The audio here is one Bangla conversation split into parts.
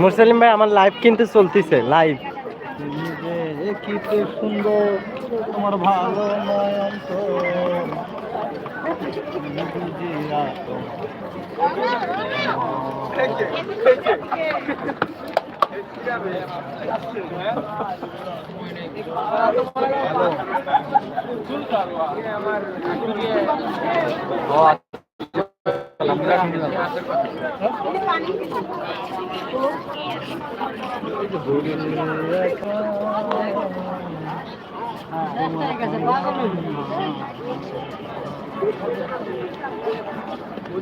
মুরসালিম ভাই আমার লাইভ কিন্তু চলতেছে লাইভ কি সুন্দর তোমার ভালো।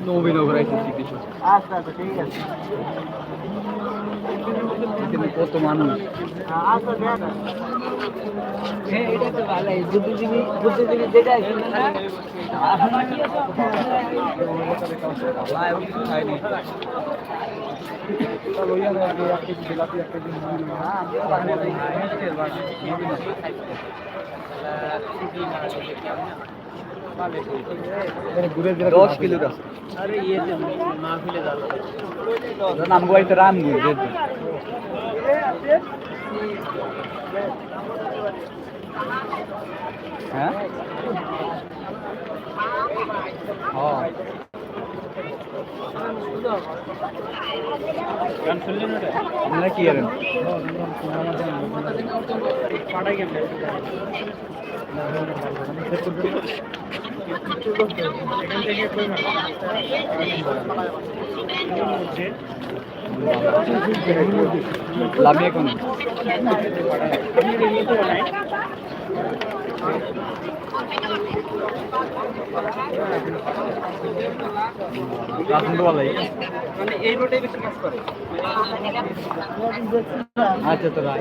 নবীন ওভার আচ্ছা আচ্ছা ঠিক আছে। এখানে কত মানুষ হ্যাঁ তো দশ আরে ইয়ে যাব। নামবো হয়তো রামগুল হ্যাঁ? হ্যাঁ আপনারা কি করেন লাভি এখন মানে এই রোডে বেশি কাজ করে। আচ্ছা তো রাই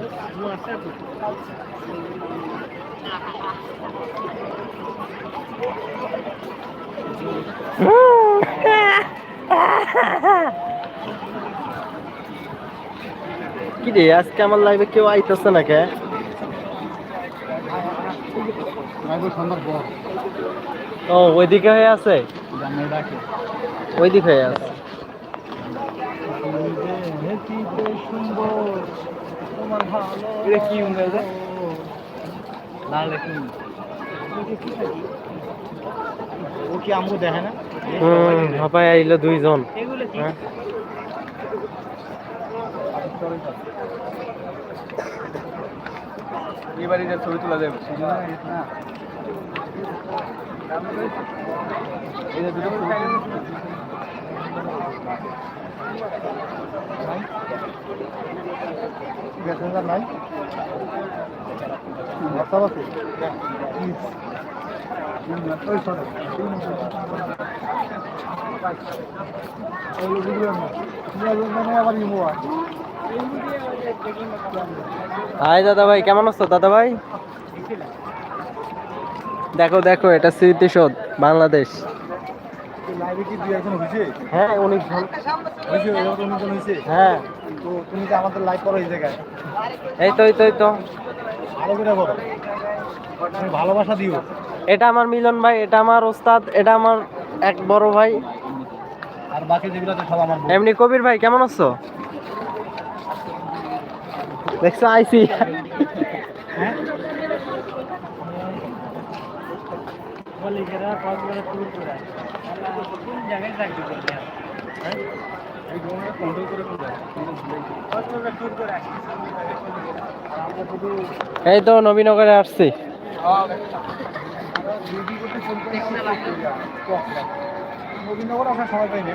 কি রে আজকে আমার লাইভে কেউ আইতেছে না কে সন্ধ্যার পর ও ওইদিকে হয়ে আছে? ওইদিকে হয়ে আছে। কি তো সুন্দর তোমার ভালো এটা কি উঙ্গে আছে লাল রেখে ও কি আমগো দেখে না? হুম হপাই আইলো দুইজন। এগুলো কি? এবারে যে ছবি তোলা যাবে। এই নাই আবার ইমো আছে হাই দাদা ভাই কেমন আছো দাদা ভাই দেখো দেখো এটা স্মৃতিসৌধ বাংলাদেশ। হ্যাঁ অনেক হ্যাঁ। তো তুমি যে আমাদের লাইভ করো এই জায়গায় এই তো এই তো এই তো। আরও করে করো ভালোবাসা দিও এটা আমার মিলন ভাই এটা আমার ওস্তাদ এটা আমার এক বড় ভাই। আর বাকি যেগুলো সব আমার এমনি কবির ভাই কেমন আছো দেখছ আইসি কলিগেরা কক্সবাজার ট্যুর করে কোন জায়গায় চাকরি করবে এই ধরনের কন্ট্রোল করে কোন কক্সবাজার ট্যুর করে আসছে এই তো নবীনগরে আসছি। নবীনগর সময় পাইনি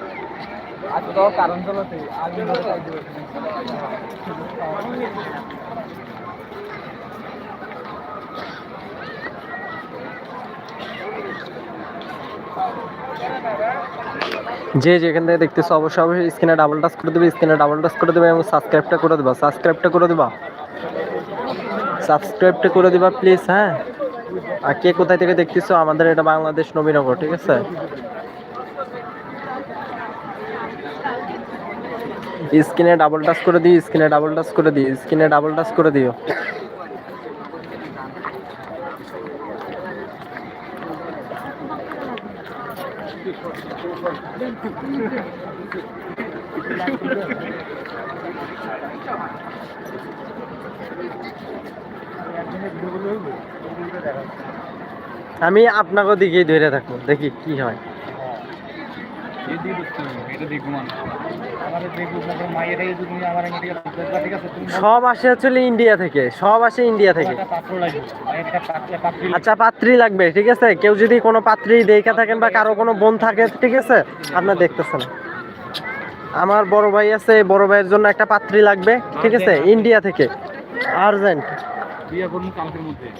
যে যেখান থেকে দেখতেছো অবশ্যই অবশ্যই স্ক্রিনে ডাবল টাচ করে দেবে, স্ক্রিনে ডাবল টাচ করে দেবে এবং সাবস্ক্রাইবটা করে দেবা সাবস্ক্রাইবটা করে দিবা। সাবস্ক্রাইবটা করে দিবা প্লিজ হ্যাঁ। আর কে কোথায় থেকে দেখতেছো, আমাদের এটা বাংলাদেশ নবীনগর, ঠিক আছে? স্ক্রিনে ডাবল টাচ করে দিই স্ক্রিনে ডাবল টাচ করে দিই স্ক্রিনে ডাবল টাচ করে দিও। আমি আপনাকে দিকেই ধরে থাকব, দেখি কি হয়। সব আসে হচ্ছে ইন্ডিয়া থেকে সব আসে ইন্ডিয়া থেকে। একটা পাত্র লাগবে মায়ের একটা পাত্র পাত্রী আচ্ছা পাত্রী লাগবে ঠিক আছে? কেউ যদি কোনো পাত্রী দেখা থাকেন বা কারও কোনো বোন থাকে ঠিক আছে? আপনার দেখতেছেন। আমার বড় ভাই আছে বড় ভাইয়ের জন্য একটা পাত্রী লাগবে ঠিক আছে? ইন্ডিয়া থেকে। আর্জেন্ট। বিয়ে করুন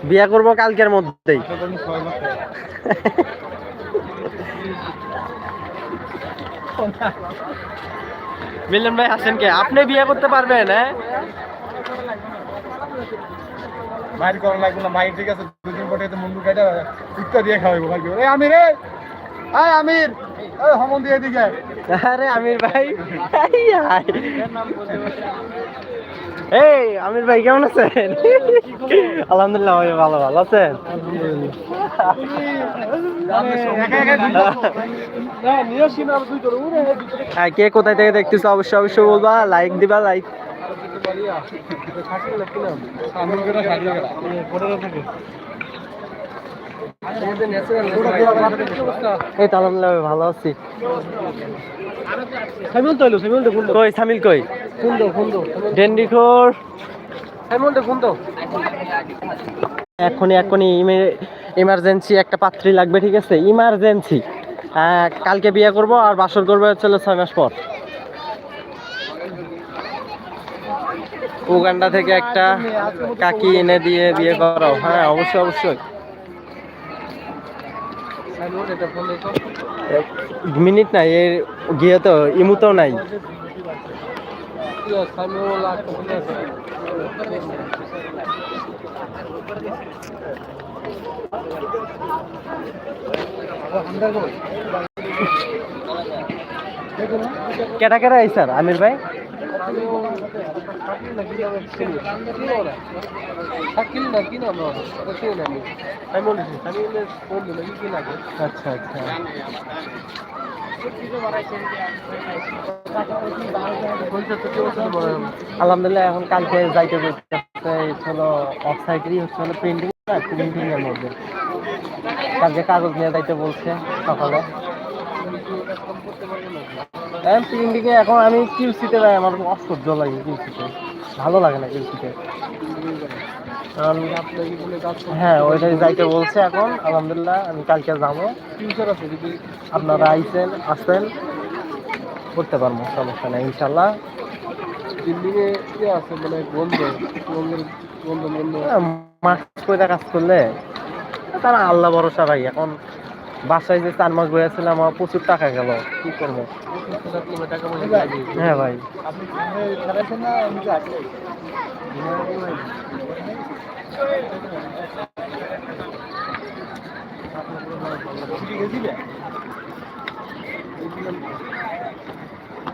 বিয়া করব কালকের মধ্যেই। মিলন ভাই আসেন কে? আপনি বিয়ে করতে পারবেন হ্যাঁ? মায়ের করা লাগবে না মায়ের ঠিক আছে দুদিন পরে তো মুন্ডু কেটে উত্তর দিয়ে খাওয়াবো ভাই এই আমির রে আমির! হমন দিয়ে দিকে আরে আমির ভাই এই আমির ভাই, কেমন আছেন? আলহামদুলিল্লাহ, ভাই ভালো ভালো আছেন? হ্যাঁ কে কোথায় থেকে দেখতেছো? অবশ্যই অবশ্যই বলবা। লাইক দিবা লাইক আমির করে শাড়ি গেলা এই তো আলহামদুলিল্লাহ ভালো আছি। সামিল তো এলো সামিল কই সামিল কই? কুন্দো কুন্দো ডেন্ডিখোর সামিল তো এখনই এখনই ইমার্জেন্সি একটা পাত্রী লাগবে ঠিক আছে? ইমার্জেন্সি কালকে বিয়ে করব আর বাসর করব হচ্ছে ছয় মাস পর। উগান্ডা থেকে একটা কাকি এনে দিয়ে বিয়ে করাও। হ্যাঁ অবশ্যই অবশ্যই। মিনিট নাই এর গিয়ে তো ইমুতেও নাই। কেটা কেটা এই স্যার আমির ভাই? আচ্ছা আচ্ছা আলহামদুলিল্লাহ, এখন কালকে যাইতে হলো অফ হচ্ছে হলো প্রিন্টিং প্রিন্টিং এর মধ্যে। কালকে কাগজ নিয়ে যাইতে বলছে সকালে। প্রিন্টিং এ এখন আমি কিউসিতে যাই আমার অসহ্য লাগে কিউসিতে। ভালো লাগে না কিউসিতে। হ্যাঁ ওইটাই যাইতে বলছে এখন আলহামদুলিল্লাহ আমি কালকে যাব। আপনারা আইসেন আসেন করতে পারব সমস্যা নেই ইনশাল্লাহ বিল্ডিংয়ে কি আছে? মানে বন্ধ বন্ধ বন্ধ মাস কয়টা কাজ করলে তারা আল্লাহ ভরসা ভাই এখন বাসায় যে চার মাস বইয়াছিলাম আমার প্রচুর টাকা গেল। কি করব? হ্যাঁ ভাই।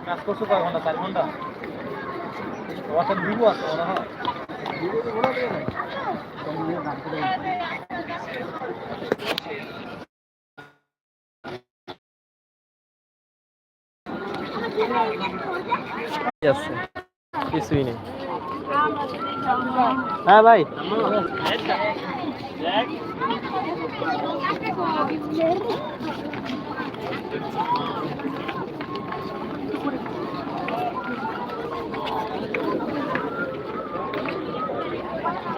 কাজ করছ কয় ঘণ্টা? চার ঘণ্টা? দিব আছে কিছুই নেই। হ্যাঁ ভাই।